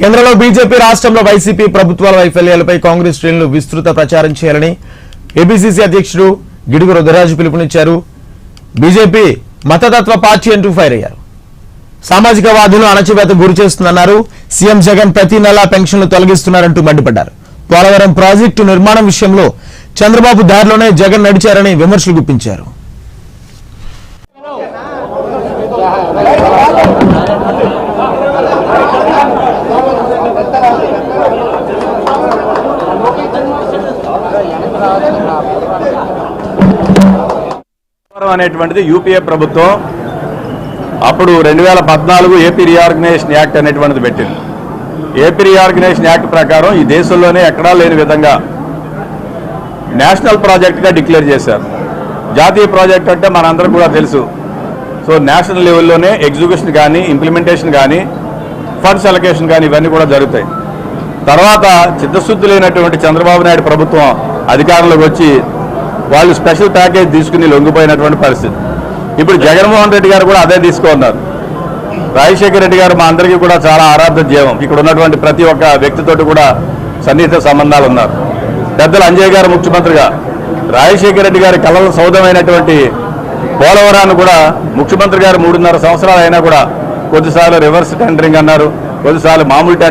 కేంద్రంలో బీజేపీ రాష్ట్రంలో వైసీపీ ప్రభుత్వాల వైఫల్యాలపై కాంగ్రెస్ శ్రేణులు విస్తృత ప్రచారం చేయాలని ఏపీసీసీ అధ్యక్షుడు గిడుగు రుద్రరాజు పిలుపునిచ్చారు. బీజేపీ మతతత్వ పార్టీ అంటూ ఫైర్ అయ్యారు. సామాజిక వాదులు అణచివేత గురి చేస్తుందన్నారు. సీఎం జగన్ ప్రతి నెలా పెన్షన్లు తొలగిస్తున్నారంటూ మండిపడ్డారు. పోలవరం ప్రాజెక్టు నిర్మాణం విషయంలో చంద్రబాబు దారిలోనే జగన్ నడిచారని విమర్శలు గుప్పించారు. పోలవరం అనేటువంటిది యూపీఏ ప్రభుత్వం అప్పుడు రెండు వేల పద్నాలుగు ఏపీ రీఆర్గనైజేషన్ యాక్ట్ అనేటువంటిది పెట్టింది. ఏపీ రీఆర్గనైజేషన్ యాక్ట్ ప్రకారం ఈ దేశంలోనే ఎక్కడా లేని విధంగా నేషనల్ ప్రాజెక్ట్గా డిక్లేర్ చేశారు. జాతీయ ప్రాజెక్ట్ అంటే మనందరం కూడా తెలుసు. సో నేషనల్ లెవెల్లోనే ఎగ్జిక్యూషన్ కానీ ఇంప్లిమెంటేషన్ కానీ ఫండ్స్ అలొకేషన్ కానీ ఇవన్నీ కూడా జరుగుతాయి. తర్వాత చిత్తశుద్ధి లేనటువంటి చంద్రబాబు నాయుడు ప్రభుత్వం అధికారంలోకి వచ్చి వాళ్ళు స్పెషల్ ప్యాకేజ్ తీసుకుని లొంగిపోయినటువంటి పరిస్థితి. ఇప్పుడు జగన్మోహన్ రెడ్డి గారు కూడా అదే తీసుకున్నారు. రాజశేఖర రెడ్డి గారు మా అందరికీ కూడా చాలా ఆరాధ జీవం. ఇక్కడ ఉన్నటువంటి ప్రతి ఒక్క వ్యక్తితోటి కూడా సన్నిహిత సంబంధాలు ఉన్నారు. పెద్దలు అంజయ్ గారు ముఖ్యమంత్రిగా రాజశేఖర రెడ్డి గారి కళల సౌధమైనటువంటి పోలవరాన్ని కూడా ముఖ్యమంత్రి గారు మూడున్నర సంవత్సరాలు అయినా కూడా కొద్దిసార్లు రివర్స్ టెండరింగ్ అన్నారు. కొద్దిసార్లు మామూలు